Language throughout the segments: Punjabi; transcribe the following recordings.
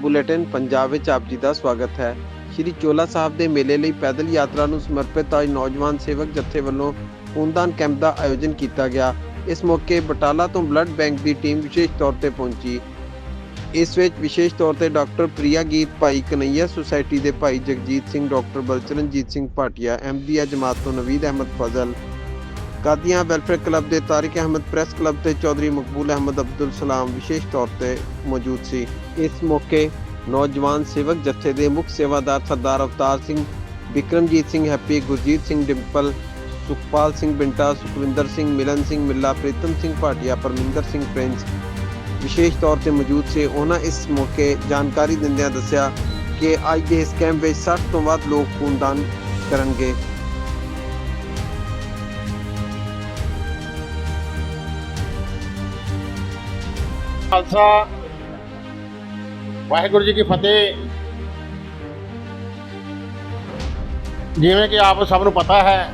ਬੁਲੇਟਿਨ ਪੰਜਾਬ ਵਿੱਚ ਆਪ ਜੀ ਦਾ ਸਵਾਗਤ ਹੈ। ਸ਼੍ਰੀ ਚੋਲਾ ਸਾਹਿਬ ਦੇ ਮੇਲੇ ਲਈ ਪੈਦਲ ਯਾਤਰਾ ਨੂੰ ਸਮਰਪਿਤ ਅੱਜ ਨੌਜਵਾਨ ਸੇਵਕ ਜਥੇ ਵੱਲੋਂ ਖੂਨਦਾਨ ਕੈਂਪ ਦਾ ਆਯੋਜਨ ਕੀਤਾ ਗਿਆ। ਇਸ ਮੌਕੇ ਬਟਾਲਾ ਤੋਂ ਬਲੱਡ ਬੈਂਕ ਦੀ ਟੀਮ ਵਿਸ਼ੇਸ਼ ਤੌਰ ਤੇ ਪਹੁੰਚੀ। ਇਸ ਵਿੱਚ ਵਿਸ਼ੇਸ਼ ਤੌਰ ਤੇ ਡਾਕਟਰ ਪ੍ਰਿਆ ਗੀਤ, ਭਾਈ ਕਨਈਆ ਸੁਸਾਇਟੀ ਦੇ ਭਾਈ ਜਗਜੀਤ ਸਿੰਘ, ਡਾਕਟਰ ਬਲਚਰਨਜੀਤ ਸਿੰਘ ਭਾਟੀਆ ਅਹਿਮਦੀਆ ਜਮਾਤ ਤੋਂ ਨਵੀਦ ਅਹਿਮਦ ਫਜ਼ਲ, ਕਾਦੀਆਂ ਵੈਲਫੇਅਰ ਕਲੱਬ ਦੇ ਤਾਰਿਕ ਅਹਿਮਦ ਪ੍ਰੈਸ ਕਲੱਬ ਤੇ ਚੌਧਰੀ ਮਕਬੂਲ ਅਹਿਮਦ ਅਬਦੁਲ ਸਲਾਮ ਵਿਸ਼ੇਸ਼ ਤੌਰ ਤੇ ਮੌਜੂਦ ਸੀ। ਇਸ ਮੌਕੇ ਨੌਜਵਾਨ ਸੇਵਕ ਜਥੇ ਦੇ ਮੁੱਖ ਸੇਵਾਦਾਰ Sardar Avtar Singh Vikramjit Singh Happy, Gurjit Singh Dimple, Sukhpal Singh Binta, Sukhwinder Singh, Milan Singh Milla, Pritam Singh Bhatia, Parminder Singh Prince. ਵਿਸ਼ੇਸ਼ ਤੌਰ ਤੇ ਮੌਜੂਦ ਸੀ। ਉਹਨਾਂ ਇਸ ਮੌਕੇ ਜਾਣਕਾਰੀ ਦਿੰਦਿਆਂ ਦੱਸਿਆ ਕਿ ਅੱਜ ਦੇ ਇਸ ਕੈਂਪ ਵਿੱਚ 60 ਤੋਂ ਵੱਧ ਲੋਕ ਖੂਨਦਾਨ ਕਰਨਗੇ। ਖਾਲਸਾ ਵਾਹਿਗੁਰੂ ਜੀ ਕੀ ਫਤਿਹ। ਜਿਵੇਂ ਕਿ ਆਪ ਸਭ ਨੂੰ ਪਤਾ ਹੈ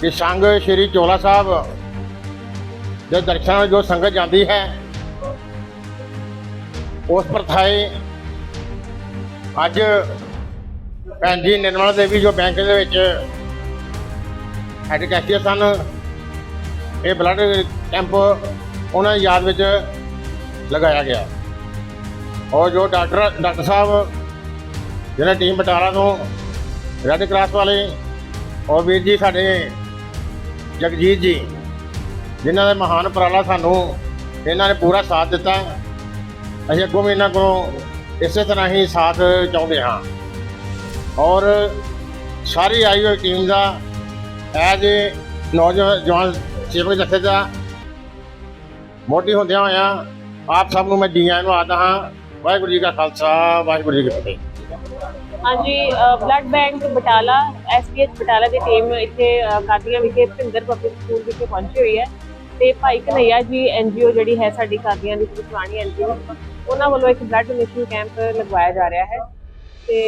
ਕਿ ਸੰਗ ਸ਼੍ਰੀ ਚੋਲਾ ਸਾਹਿਬ ਦੇ ਦਰਸ਼ਨਾਂ ਜੋ ਸੰਗਤ ਜਾਂਦੀ ਹੈ, ਉਸ ਪ੍ਰਥਾਏ ਅੱਜ ਭੈਣ ਜੀ ਨਿਰਮਲਾ ਦੇਵੀ ਜੋ ਬੈਂਕ ਦੇ ਵਿੱਚ ਹੈਡ ਕੈਸ਼ੀਅਰ ਸਨ, ਇਹ ਬਲੱਡ ਕੈਂਪ ਉਹਨਾਂ ਦੀ ਯਾਦ ਵਿੱਚ ਲਗਾਇਆ ਗਿਆ। ਔਰ ਜੋ ਡਾਕਟਰ ਡਾਕਟਰ ਸਾਹਿਬ, ਜਿਹਨਾਂ ਟੀਮ ਬਟਾਲਾ ਤੋਂ ਰੈੱਡ ਕਰਾਸ ਵਾਲੇ, ਔਰ ਵੀਰ ਜੀ ਸਾਡੇ ਜਗਜੀਤ ਜੀ, ਜਿਨ੍ਹਾਂ ਦੇ ਮਹਾਨ ਉਪਰਾਲਾ ਸਾਨੂੰ ਇਹਨਾਂ ਨੇ ਪੂਰਾ ਸਾਥ ਦਿੱਤਾ ਅਸੀਂ ਅੱਗੋਂ ਵੀ ਇਹਨਾਂ ਕੋਲੋਂ ਇਸੇ ਤਰ੍ਹਾਂ ਹੀ ਸਾਥ ਚਾਹੁੰਦੇ ਹਾਂ। ਔਰ ਸਾਰੀ ਆਈ ਹੋਈ ਟੀਮ ਦਾ ਐਜ ਨੌਜਵਾਨ ਸੇਵਕ ਜਥੇ ਦਾ ਮੋਟੀ ਹੁੰਦਿਆਂ ਹੋਇਆਂ ਆਪ ਸਭ ਨੂੰ ਮੈਂ ਜੀ ਆਇਆਂ ਨੂੰ ਆਦਾ ਹਾਂ ਵਾਹਿਗੁਰੂ ਜੀ ਕਾ ਖਾਲਸਾ ਵਾਹਿਗੁਰੂ ਜੀ ਕੀ ਫਤਿਹ। ਹਾਂਜੀ blood bank Batala S P H Batala ਦੀ ਟੀਮ ਇੱਥੇ ਕਾਦੀਆਂ ਵਿਖੇ ਭਿੰਦਰ ਪਬਲਿਕ ਸਕੂਲ ਵਿਖੇ ਪਹੁੰਚੀ ਹੋਈ ਹੈ। ਤੇ ਭਾਈ ਕਨਈਆ ਜੀ ਐਨਜੀਓ ਜਿਹੜੀ ਹੈ ਸਾਡੀ ਕਾਦੀਆਂ ਦੀ ਪੁਰਾਣੀ ਐਨਜੀਓ ਉਹਨਾਂ ਵੱਲੋਂ ਇੱਕ ਬਲੱਡ ਡੋਨੇਸ਼ਨ ਕੈਂਪ ਲਗਵਾਇਆ ਜਾ ਰਿਹਾ ਹੈ। ਤੇ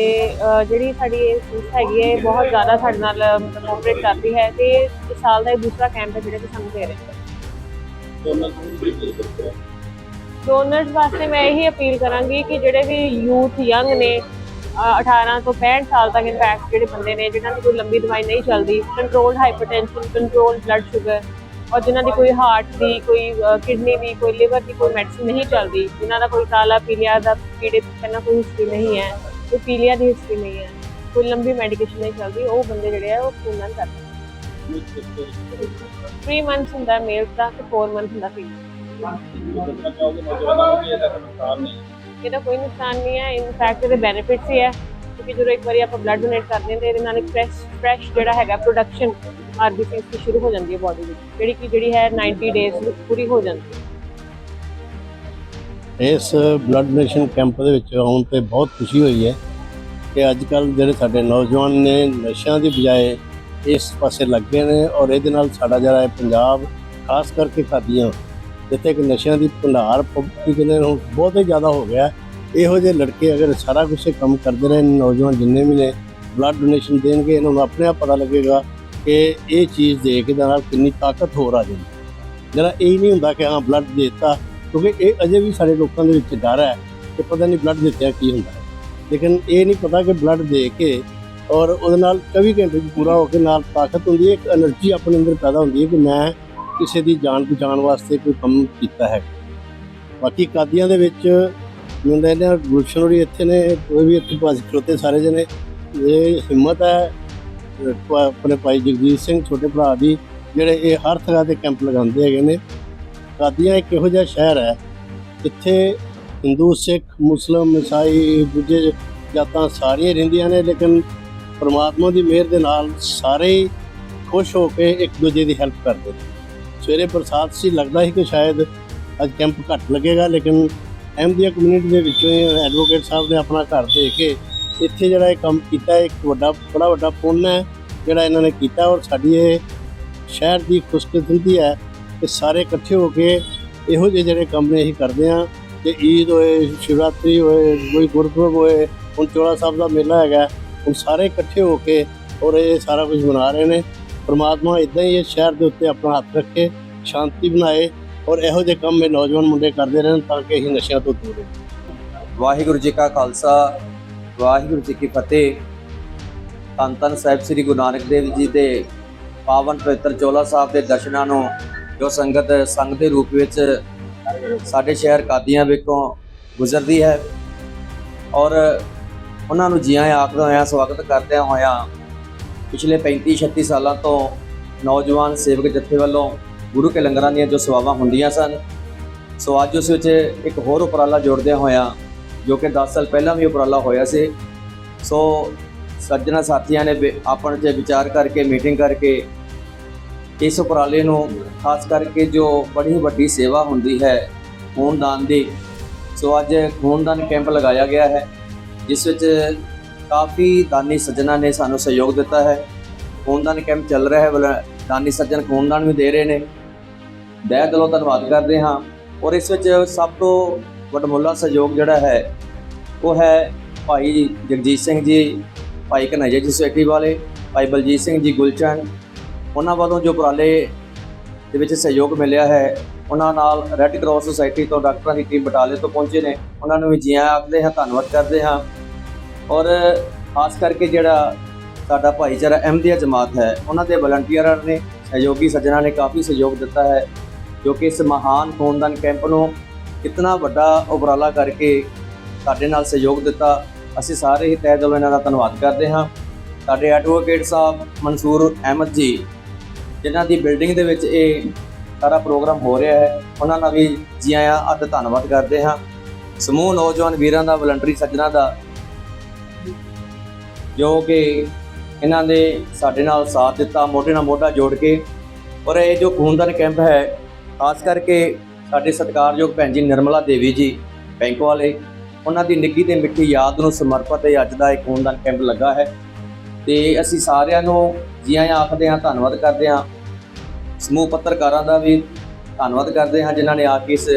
ਜਿਹੜੀ ਸਾਡੀ ਇਹ ਸੰਸਥਾ ਹੈਗੀ ਹੈ ਬਹੁਤ ਜ਼ਿਆਦਾ ਸਾਡੇ ਨਾਲ ਕੋਆਪਰੇਟ ਕਰਦੀ ਹੈ ਤੇ ਇਸ ਸਾਲ ਦਾ ਇਹ ਦੂਸਰਾ ਕੈਂਪ ਹੈ ਜਿਹੜਾ ਕਿ ਸਾਨੂੰ ਦੇ ਰਹੇ ਹੈ। ਡੋਨਰਸ ਵਾਸਤੇ ਮੈਂ ਇਹੀ ਅਪੀਲ ਕਰਾਂਗੀ ਕਿ ਜਿਹੜੇ ਵੀ ਯੂਥ ਯੰਗ ਨੇ ਅ, 18 ਤੋਂ 65 ਸਾਲ ਤੱਕ ਇਨਫੈਕਟ ਜਿਹੜੇ ਬੰਦੇ ਨੇ ਜਿਨ੍ਹਾਂ ਦੀ ਕੋਈ ਲੰਬੀ ਦਵਾਈ ਨਹੀਂ ਚੱਲਦੀ controlled hypertension controlled blood sugar ਔਰ ਜਿਨ੍ਹਾਂ ਦੀ ਕੋਈ ਹਾਰਟ ਦੀ ਕੋਈ ਕਿਡਨੀ ਦੀ ਕੋਈ ਲਿਵਰ ਦੀ ਕੋਈ ਮੈਡੀਸਿਨ ਨਹੀਂ ਚੱਲਦੀ ਜਿਨ੍ਹਾਂ ਦਾ ਕੋਈ ਕਾਲਾ ਪੀਲੀਆ ਦਾ ਪੀੜੇ ਪਹਿਲਾਂ ਕੋਈ ਹਿਸਟਰੀ ਨਹੀਂ ਹੈ ਕੋਈ ਪੀਲੀਆ ਦੀ ਹਿਸਟਰੀ ਨਹੀਂ ਹੈ ਕੋਈ ਲੰਬੀ ਮੈਡੀਕੇਸ਼ਨ ਨਹੀਂ ਚੱਲਦੀ ਉਹ ਬੰਦੇ ਜਿਹੜੇ ਆ ਉਹ ਖੂਨਦਾਨ ਕਰਦੇ 3 ਮੰਥਸ ਹੁੰਦਾ ਮੇਲ ਦਾ ਤੇ 4 ਮੰਥ ਹੁੰਦਾ ਫੀਮੇਲ ਇਹਦਾ ਕੋਈ ਨੁਕਸਾਨ ਨਹੀਂ ਹੈ। ਇਨਫੈਕਟ ਇਹਦੇ ਬੈਨੀਫਿਟਸ ਹੀ ਹੈ। ਕਿਉਂਕਿ ਜਦੋਂ ਇੱਕ ਵਾਰੀ ਆਪਾਂ ਬਲੱਡ ਡੋਨੇਟ ਕਰਦੇ ਹਾਂ ਤੇ ਇਹਦੇ ਨਾਲ ਇੱਕ ਫਰੈਸ਼ ਫਰੈਸ਼ ਜਿਹੜਾ ਹੈਗਾ ਪ੍ਰੋਡਕਸ਼ਨ ਆਰਬੀਸੀਸ ਦੀ ਸ਼ੁਰੂ ਹੋ ਜਾਂਦੀ ਹੈ ਬਾਡੀ ਵਿੱਚ। ਜਿਹੜੀ ਕਿ, ਜਿਹੜੀ ਹੈ 90 ਡੇਜ਼ ਪੂਰੀ ਹੋ ਜਾਂਦੀ ਹੈ। ਇਸ ਬਲੱਡ ਡੋਨੇਸ਼ਨ ਕੈਂਪ ਦੇ ਵਿੱਚ ਆਉਣ ਤੇ ਬਹੁਤ ਖੁਸ਼ੀ ਹੋਈ ਹੈ ਕਿ ਅੱਜ ਕੱਲ ਜਿਹੜੇ ਸਾਡੇ ਨੌਜਵਾਨ ਨੇ ਨਸ਼ਿਆਂ ਦੀ ਬਜਾਏ ਇਸ ਪਾਸੇ ਲੱਗੇ ਨੇ ਔਰ ਇਹਦੇ ਨਾਲ ਸਾਡਾ ਜਿਹੜਾ ਹੈ ਪੰਜਾਬ, ਖਾਸ ਕਰਕੇ ਖਾਦੀਆਂ ਜਿੱਥੇ ਕਿ ਨਸ਼ਿਆਂ ਦੀ ਭੰਡਾਰ ਕੀ ਕਹਿੰਦੇ ਹੁਣ ਬਹੁਤ ਹੀ ਜ਼ਿਆਦਾ ਹੋ ਗਿਆ। ਇਹੋ ਜਿਹੇ ਲੜਕੇ ਅਗਰ ਸਾਰਾ ਕੁਝ ਕੰਮ ਕਰਦੇ ਰਹੇ, ਨੌਜਵਾਨ ਜਿੰਨੇ ਵੀ ਨੇ ਬਲੱਡ ਡੋਨੇਸ਼ਨ ਦੇਣਗੇ, ਇਹਨਾਂ ਨੂੰ ਆਪਣੇ ਆਪ ਪਤਾ ਲੱਗੇਗਾ ਕਿ ਇਹ ਚੀਜ਼ ਦੇ ਕੇ ਨਾਲ ਕਿੰਨੀ ਤਾਕਤ ਹੋਰ ਆ ਜਾਂਦੀ। ਜਿਹੜਾ ਇਹ ਨਹੀਂ ਹੁੰਦਾ ਕਿ ਹਾਂ ਬਲੱਡ ਦਿੱਤਾ, ਕਿਉਂਕਿ ਇਹ ਅਜੇ ਵੀ ਸਾਡੇ ਲੋਕਾਂ ਦੇ ਵਿੱਚ ਡਰ ਹੈ ਕਿ ਪਤਾ ਨਹੀਂ ਬਲੱਡ ਦਿੱਤਿਆ ਕੀ ਹੁੰਦਾ ਲੇਕਿਨ ਇਹ ਨਹੀਂ ਪਤਾ ਕਿ ਬਲੱਡ ਦੇ ਕੇ ਔਰ ਉਹਦੇ ਨਾਲ 24 ਘੰਟੇ ਚ ਪੂਰਾ ਹੋ ਕੇ ਨਾਲ ਤਾਕਤ ਹੁੰਦੀ ਹੈ, ਇੱਕ એનર્ਜੀ ਆਪਣੇ ਅੰਦਰ ਪੈਦਾ ਹੁੰਦੀ ਹੈ ਕਿ ਮੈਂ ਕਿਸੇ ਦੀ ਜਾਣ ਪਛਾਣ ਵਾਸਤੇ ਕੋਈ ਕੰਮ ਕੀਤਾ ਹੈ। ਬਾਕੀ ਕਾਦੀਆਂ ਦੇ ਵਿੱਚ ਮੈਨੂੰ ਲੱਗਦਾ ਗੁਲਸ਼ਨ ਹੋਰੀ ਇੱਥੇ ਨੇ ਕੋਈ ਵੀ ਇੱਥੇ ਪਾਸ ਖਲੋਤੇ ਸਾਰੇ ਜਣੇ। ਇਹ ਹਿੰਮਤ ਹੈ ਆਪਣੇ ਭਾਈ ਜਗਜੀਤ ਸਿੰਘ, ਛੋਟੇ ਭਰਾ ਦੀ, ਜਿਹੜੇ ਇਹ ਹਰ ਤਰ੍ਹਾਂ ਦੇ ਕੈਂਪ ਲਗਾਉਂਦੇ ਹੈਗੇ ਨੇ। ਕਾਦੀਆਂ ਇੱਕ ਇਹੋ ਜਿਹਾ ਸ਼ਹਿਰ ਹੈ ਇੱਥੇ ਹਿੰਦੂ, ਸਿੱਖ, ਮੁਸਲਮ, ਈਸਾਈ ਦੂਜੇ ਜਾਤਾਂ ਸਾਰੀਆਂ ਰਹਿੰਦੀਆਂ ਨੇ, ਲੇਕਿਨ ਪਰਮਾਤਮਾ ਦੀ ਮਿਹਰ ਦੇ ਨਾਲ ਸਾਰੇ ਹੀ ਖੁਸ਼ ਹੋ ਕੇ ਇੱਕ ਦੂਜੇ ਦੀ ਹੈਲਪ ਕਰਦੇ ਨੇ। ਸਵੇਰੇ ਬਰਸਾਤ ਸੀ, ਲੱਗਦਾ ਸੀ ਕਿ ਸ਼ਾਇਦ ਅੱਜ ਕੈਂਪ ਘੱਟ ਲੱਗੇਗਾ, ਲੇਕਿਨ ਅਹਿਮਦੀਆ ਕਮਿਊਨਿਟੀ ਦੇ ਵਿੱਚੋਂ ਹੀ ਐਡਵੋਕੇਟ ਸਾਹਿਬ ਨੇ ਆਪਣਾ ਘਰ ਦੇ ਕੇ ਇੱਥੇ ਜਿਹੜਾ ਇਹ ਕੰਮ ਕੀਤਾ, ਇੱਕ ਵੱਡਾ, ਬੜਾ ਵੱਡਾ ਪੁੰਨ ਹੈ ਜਿਹੜਾ ਇਹਨਾਂ ਨੇ ਕੀਤਾ ਔਰ ਸਾਡੀ ਇਹ ਸ਼ਹਿਰ ਦੀ ਖੁਸ਼ਕਿਸਮਤੀ ਹੈ ਕਿ ਸਾਰੇ ਇਕੱਠੇ ਹੋ ਕੇ ਇਹੋ ਜਿਹੇ ਜਿਹੜੇ ਕੰਮ ਨੇ ਅਸੀਂ ਕਰਦੇ ਹਾਂ ਤੇ ਈਦ ਹੋਏ, ਸ਼ਿਵਰਾਤਰੀ ਹੋਏ, ਕੋਈ ਗੁਰਪੁਰਬ ਹੋਏ, ਹੁਣ ਚੋਲਾ ਸਾਹਿਬ ਦਾ ਮੇਲਾ ਹੈਗਾ, ਹੁਣ ਸਾਰੇ ਇਕੱਠੇ ਹੋ ਕੇ ਔਰ ਇਹ ਸਾਰਾ ਕੁਝ ਮਨਾ ਰਹੇ ਨੇ। ਪਰਮਾਤਮਾ ਇਦਾਂ ਹੀ ਇਸ ਸ਼ਹਿਰ ਦੇ ਉੱਤੇ ਆਪਣਾ ਹੱਥ ਰੱਖੇ, ਸ਼ਾਂਤੀ ਬਣਾਏ ਔਰ ਇਹੋ ਜਿਹੇ ਕੰਮ ਇਹ ਨੌਜਵਾਨ ਮੁੰਡੇ ਕਰਦੇ ਰਹਿਣ ਤਾਂ ਕਿ ਇਹ ਨਸ਼ਿਆਂ ਤੋਂ ਦੂਰ ਰਹੀਏ। ਵਾਹਿਗੁਰੂ ਜੀ ਕਾ ਖਾਲਸਾ, ਵਾਹਿਗੁਰੂ ਜੀ ਕੀ ਫਤਿਹ। ਧੰਨ ਧੰਨ ਸਾਹਿਬ ਸ੍ਰੀ ਗੁਰੂ ਨਾਨਕ ਦੇਵ ਜੀ ਦੇ ਪਾਵਨ ਪਵਿੱਤਰ ਚੋਲਾ ਸਾਹਿਬ ਦੇ ਦਰਸ਼ਨਾਂ ਨੂੰ, ਜੋ ਸੰਗਤ ਸੰਗ ਦੇ ਰੂਪ ਵਿੱਚ ਸਾਡੇ ਸ਼ਹਿਰ ਕਾਦੀਆਂ ਵਿੱਚੋਂ ਗੁਜ਼ਰਦੀ ਹੈ ਔਰ ਉਹਨਾਂ ਨੂੰ ਜੀਆਂ ਆਖਦਾ ਹੋਇਆ ਸਵਾਗਤ ਕਰਦਿਆਂ ਹੋਇਆਂ ਪਿਛਲੇ 35 36 ਸਾਲਾਂ ਤੋਂ ਨੌਜਵਾਨ ਸੇਵਕ ਜਥੇ ਵੱਲੋਂ ਗੁਰੂ ਕੇ ਲੰਗਰਾਂ ਦੀਆਂ ਜੋ ਸੇਵਾਵਾਂ ਹੁੰਦੀਆਂ ਸਨ, ਸੋ ਅੱਜ ਉਸ ਵਿੱਚ ਇੱਕ ਹੋਰ ਉਪਰਾਲਾ ਜੋੜਦਿਆਂ ਹੋਇਆਂ, ਜੋ ਕਿ 10 ਸਾਲ ਪਹਿਲਾਂ ਵੀ ਉਪਰਾਲਾ ਹੋਇਆ ਸੀ। ਸੋ ਸੱਜਣਾ ਸਾਥੀਆਂ ਨੇ ਵਿ- ਆਪਣ 'ਚ ਵਿਚਾਰ ਕਰਕੇ, ਮੀਟਿੰਗ ਕਰਕੇ, ਇਸ ਉਪਰਾਲੇ ਨੂੰ ਖਾਸ ਕਰਕੇ ਜੋ ਬੜੀ ਵੱਡੀ ਸੇਵਾ ਹੁੰਦੀ ਹੈ, ਖੂਨਦਾਨ ਦੀ, ਸੋ ਅੱਜ ਖੂਨਦਾਨ ਕੈਂਪ ਲਗਾਇਆ ਗਿਆ ਹੈ, ਜਿਸ ਵਿੱਚ ਕਾਫੀ ਦਾਨੀ ਸੱਜਣਾ ਨੇ ਸਾਨੂੰ ਸਹਿਯੋਗ ਦਿੱਤਾ ਹੈ। ਖੂਨਦਾਨ ਕੈਂਪ ਚੱਲ ਰਿਹਾ ਹੈ ਦਾਨੀ ਸੱਜਣ ਖੂਨਦਾਨ ਵੀ ਦੇ ਰਹੇ ਨੇ। ਦਇਆ ਦਿਲੋਂ ਧੰਨਵਾਦ ਕਰਦੇ ਹਾਂ ਔਰ ਇਸ ਵਿੱਚ ਸਭ ਤੋਂ ਵੱਡਮੁੱਲਾ ਸਹਿਯੋਗ ਜਿਹੜਾ ਹੈ, ਉਹ ਹੈ ਭਾਈ ਜਗਜੀਤ ਸਿੰਘ ਜੀ, ਭਾਈ ਕਨਈਆ ਜੀ ਸੋਸਾਇਟੀ ਵਾਲੇ, ਭਾਈ ਬਲਜੀਤ ਸਿੰਘ ਜੀ ਗੁਲਚਨ। ਉਹਨਾਂ ਵੱਲੋਂ ਜੋ ਉਪਰਾਲੇ ਦੇ ਵਿੱਚ ਸਹਿਯੋਗ ਮਿਲਿਆ ਹੈ, ਉਹਨਾਂ ਨਾਲ ਰੈੱਡ ਕਰਾਸ ਸੁਸਾਇਟੀ ਤੋਂ ਡਾਕਟਰਾਂ ਦੀ ਟੀਮ ਬਟਾਲੇ ਤੋਂ ਪਹੁੰਚੇ ਨੇ। ਉਹਨਾਂ ਨੂੰ ਵੀ ਜੀ ਆਖਦੇ ਹਾਂ, ਧੰਨਵਾਦ ਕਰਦੇ ਹਾਂ। ਔਰ ਖਾਸ ਕਰਕੇ ਜਿਹੜਾ ਸਾਡਾ ਭਾਈਚਾਰਾ ਅਹਿਮਦੀਆ ਜਮਾਤ ਹੈ, ਉਹਨਾਂ ਦੇ ਵਲੰਟੀਅਰਾਂ ਨੇ, ਸਹਿਯੋਗੀ ਸੱਜਣਾ ਨੇ ਕਾਫੀ ਸਹਿਯੋਗ ਦਿੱਤਾ ਹੈ, ਜੋ ਕਿ ਇਸ ਮਹਾਨ ਖੂਨਦਾਨ ਕੈਂਪ ਨੂੰ ਕਿਤਨਾ ਵੱਡਾ ਉਪਰਾਲਾ ਕਰਕੇ ਸਾਡੇ ਨਾਲ ਸਹਿਯੋਗ ਦਿੱਤਾ। ਅਸੀਂ ਸਾਰੇ ਹੀ ਤਹਿ ਦਿਲੋਂ ਇਹਨਾਂ ਦਾ ਧੰਨਵਾਦ ਕਰਦੇ ਹਾਂ। ਸਾਡੇ ਐਡਵੋਕੇਟ ਸਾਹਿਬ ਮਨਸੂਰ ਅਹਿਮਦ ਜੀ, ਜਿਨ੍ਹਾਂ ਦੀ ਬਿਲਡਿੰਗ ਦੇ ਵਿੱਚ ਇਹ ਸਾਰਾ ਪ੍ਰੋਗਰਾਮ ਹੋ ਰਿਹਾ ਹੈ, ਉਹਨਾਂ ਦਾ ਵੀ ਜੀ ਆਇਆਂ ਅੱਧ ਧੰਨਵਾਦ ਕਰਦੇ ਹਾਂ। ਸਮੂਹ ਨੌਜਵਾਨ ਵੀਰਾਂ ਦਾ ਵਲੰਟਰੀ ਸੱਜਣਾ ਦਾ ਜੋ ਕਿ ਇਹਨਾਂ ਨੇ ਸਾਡੇ ਨਾਲ ਸਾਥ ਦਿੱਤਾ, ਮੋਢੇ ਨਾਲ ਮੋਢਾ ਜੋੜ ਕੇ। ਔਰ ਇਹ ਜੋ ਖੂਨਦਾਨ ਕੈਂਪ ਹੈ, ਖਾਸ ਕਰਕੇ ਸਾਡੇ ਸਤਿਕਾਰਯੋਗ ਭੈਣ ਜੀ ਨਿਰਮਲਾ ਦੇਵੀ ਜੀ, ਬੈਂਕ ਵਾਲੇ, ਉਹਨਾਂ ਦੀ ਨਿੱਘੀ ਤੇ ਮਿੱਠੀ ਯਾਦ ਨੂੰ ਸਮਰਪਿਤ ਇਹ ਅੱਜ ਦਾ ਇਹ ਖੂਨਦਾਨ ਕੈਂਪ ਲੱਗਾ ਹੈ। ਤੇ ਅਸੀਂ ਸਾਰਿਆਂ ਨੂੰ ਜੀ ਆਇਆਂ ਆਖਦੇ ਹਾਂ, ਧੰਨਵਾਦ ਕਰਦੇ ਹਾਂ। ਸਮੂਹ ਪੱਤਰਕਾਰਾਂ ਦਾ ਵੀ ਧੰਨਵਾਦ ਕਰਦੇ ਹਾਂ, ਜਿਨ੍ਹਾਂ ਨੇ ਆ ਕੇ ਇਸ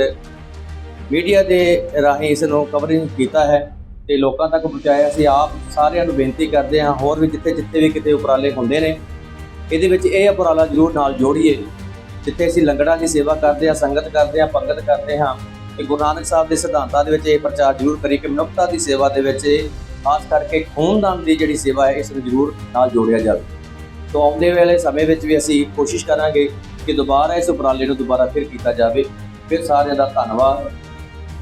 ਮੀਡੀਆ ਦੇ ਰਾਹੀਂ ਇਸ ਨੂੰ ਕਵਰਿੰਗ ਕੀਤਾ ਹੈ। ਤੇ ਲੋਕਾਂ ਤੱਕ ਪਹੁੰਚਾਇਆ ਅਸੀਂ ਆਪ ਸਾਰਿਆਂ ਨੂੰ ਬੇਨਤੀ ਕਰਦੇ ਹਾਂ, ਹੋਰ ਵੀ ਜਿੱਥੇ ਜਿੱਥੇ ਵੀ ਕਿਤੇ ਉਪਰਾਲੇ ਹੁੰਦੇ ਨੇ, ਇਹਦੇ ਵਿੱਚ ਇਹ ਉਪਰਾਲਾ ਜ਼ਰੂਰ ਨਾਲ ਜੋੜੀਏ। ਜਿੱਥੇ ਅਸੀਂ ਲੰਗੜਾਂ ਦੀ ਸੇਵਾ ਕਰਦੇ ਹਾਂ, ਸੰਗਤ ਕਰਦੇ ਹਾਂ, ਪੰਗਤ ਕਰਦੇ ਹਾਂ, ਤੇ ਗੁਰੂ ਨਾਨਕ ਸਾਹਿਬ ਦੇ ਸਿਧਾਂਤਾਂ ਦੇ ਵਿੱਚ ਇਹ ਪ੍ਰਚਾਰ ਜ਼ਰੂਰ ਕਰੀ ਕਿ ਮਨੁੱਖਤਾ ਦੀ ਸੇਵਾ ਦੇ ਵਿੱਚ ਖਾਸ ਕਰਕੇ ਖੂਨਦਾਨ ਦੀ ਜਿਹੜੀ ਸੇਵਾ ਹੈ, ਇਸ ਨੂੰ ਜ਼ਰੂਰ ਨਾਲ ਜੋੜਿਆ ਜਾਵੇ। ਤੋਂ ਆਉਂਦੇ ਵਾਲੇ ਸਮੇਂ ਵਿੱਚ ਵੀ ਅਸੀਂ ਕੋਸ਼ਿਸ਼ ਕਰਾਂਗੇ ਕਿ ਦੁਬਾਰਾ ਇਸ ਉਪਰਾਲੇ ਨੂੰ ਦੁਬਾਰਾ ਫਿਰ ਕੀਤਾ ਜਾਵੇ। ਫਿਰ ਸਾਰਿਆਂ ਦਾ ਧੰਨਵਾਦ।